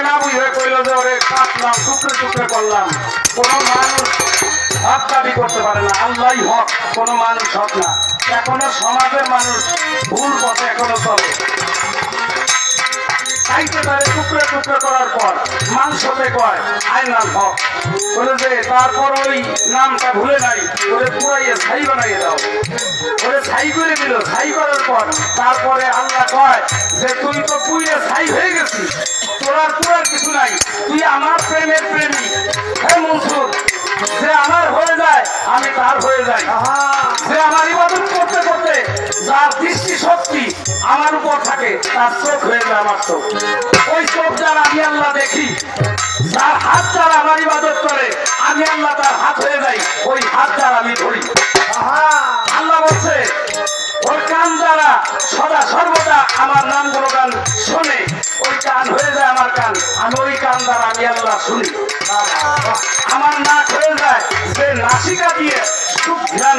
না বুঝে কইল যে ওরে কাটলাম টুকরে টুকরে করলাম। কোনো মানুষ হক দাবি করতে পারে না। আল্লাহই হক, কোনো মানুষ হক না। এখনও সমাজের মানুষ ভুল পথে এখনও চলে। খাইতে পারে টুকরে টুকরে করার পর মাংসতে কয় আয়নাল হক। বলে যে, তারপর ওই নামটা ভুলে নাই। ওরে পুরাইয়ে ছাই বানাইয়ে দাও। ওরে ছাই করে দিল। ছাই করার পর তারপরে আল্লাহ কয় যে, তুই তো পুড়ে ছাই হয়ে গেছিস। তোর আর পুরার কিছু নাই। তুই আমার প্রেমের প্রেমী। হে মনসুর যে আমার হয়ে যায় আমি তার হয়ে যাই। যে আমার ইবাদত করতে করতে যার দৃষ্টি শক্তি আমার উপর থাকে তার চোখ হয়ে যায় আমার চোখ। ওই চোখ যারা আমি আল্লাহ দেখি যার হাত যারা আমার ইবাদত করে আমি আল্লাহ তার হাত হয়ে যাই ওই হাত যারা আমি ধরি। আল্লাহ বলছে ওর কান যারা সদা সর্বদা আমার নাম গান শোনে ওই কান হয়ে যায় কান আমি আল্লাহ শুনি। আমার নাক হয়ে যায় যে নাসিকা দিয়ে সুখ ধ্যান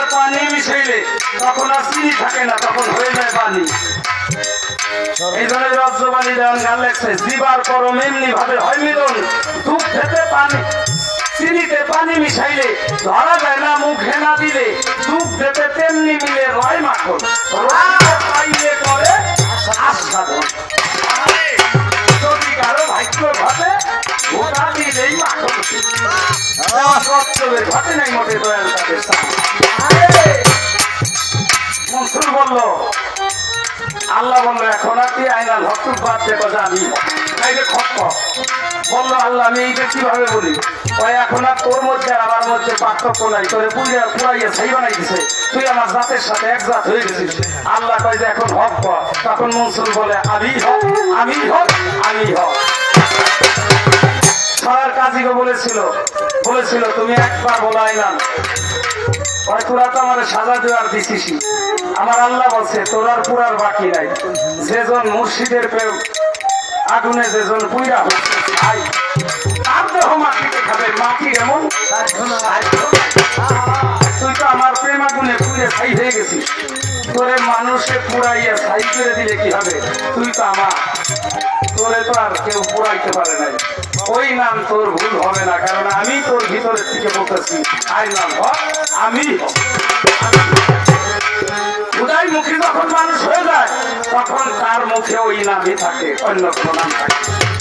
মিশাইলে তখন আর চিনি থাকে না তখন হয়ে যায় পানি। এই ধরনের রজ্জবাণী যেমন গান লেখছে জীবার করম এমনি ভাবে হয় মিলন দুধ খেতে পানি চিনিতে পানি মিশাইলে ধরা যায় না মুখে না দিলে দুধ খেতে আল্লাহ বলল, এখন আর কি আইনাল হক বাদ দেখো জানি তাইলে খপ্প বলল, আল্লাহ, আমি এইটা কীভাবে বলি? ওই এখন আর তোর মধ্যে আমার মধ্যে পার্থক্য নাই। তোরে পুড়িয়া পুরাইয়া ছাই বানাই দিছে তুই আমার জাতের সাথে এক জাত হয়ে গেছিস। আল্লাহ কয় যে, এখন হক তখন মনসুর বলে, আমি হক আমি হক আমি হক। সরার কাজীকে বলেছিল বলেছিল, তুমি একবার বলাই না ওই তোরা তো আমার সাজা দেওয়ার দিছিস আমার আল্লাহ বলছে, তোর আর পুরার বাকি নাই। যেজন মুর্শিদের প্রেম, আগুনে যেজন পুইরা হচ্ছে, ভাই। তার দেহ মাটিতে খাবে মাটি এমন তুই তো আমার প্রেম আগুনে পুড়ে ছাই হয়ে গেছিস। তোরে মানুষে পুরাইয়া ছাই করে দিলে কি হবে? তুই তো আমার তোরে তো আর কেউ পুরাইতে পারে নাই। ওই নাম তোর ভুল হবে না, কারণ আমি তোর ভিতরের থেকে বলতেছি, আই নাম হ, আমি মুখে যখন মানুষ হয়ে যায়, তখন তার মুখে ওই নামই থাকে, অন্য কোনো নাম থাকে